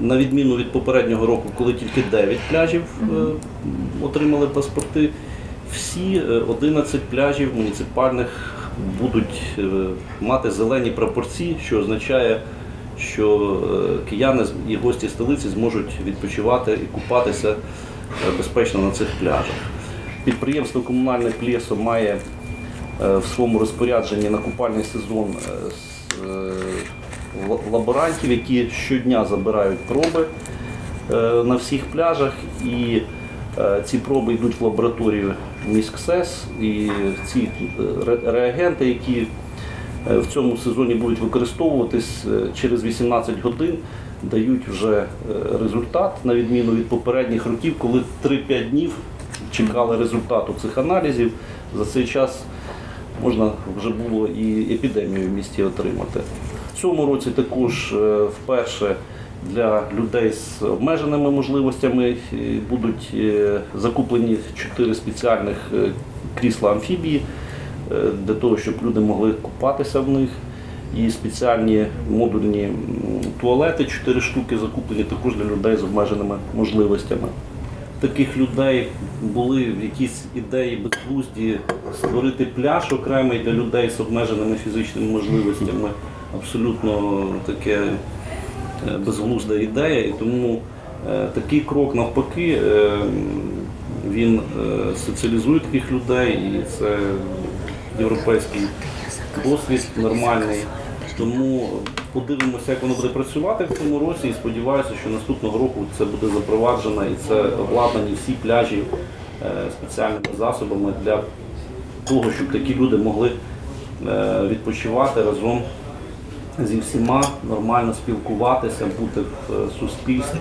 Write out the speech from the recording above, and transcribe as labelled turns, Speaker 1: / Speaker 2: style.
Speaker 1: на відміну від попереднього року, коли тільки 9 пляжів е, отримали паспорти, всі е, 11 пляжів муніципальних будуть е, мати зелені прапорці, що означає, що е, кияни і гості столиці зможуть відпочивати і купатися е, безпечно на цих пляжах. Підприємство комунальне Плєсо має е, в своєму розпорядженні на купальний сезон е, е, лаборантів, які щодня забирають проби е, на всіх пляжах. І е, ці проби йдуть в лабораторію міськсес. І ці е, реагенти, які в цьому сезоні будуть використовуватись через 18 годин, дають вже результат, на відміну від попередніх років, коли 3-5 днів чекали результату цих аналізів. За цей час можна вже було і епідемію в місті отримати. Цьому році також е, вперше для людей з обмеженими можливостями е, будуть е, закуплені чотири спеціальних крісла амфібії для того, щоб люди могли купатися в них. І спеціальні модульні туалети, чотири штуки закуплені також для людей з обмеженими можливостями таких людей були якісь ідеї безглузді створити пляж окремий для людей з обмеженими фізичними можливостями. Абсолютно таке е, безглузда ідея. І тому е, такий крок навпаки е, він соціалізує таких людей, і це європейський досвід нормальний. Тому подивимося, як воно буде працювати в цьому році, і сподіваюся, що наступного року це буде запроваджено і це обладнані всі пляжі спеціальними засобами для того, щоб такі люди могли відпочивати разом зі всіма, нормально спілкуватися, бути в е, суспільстві.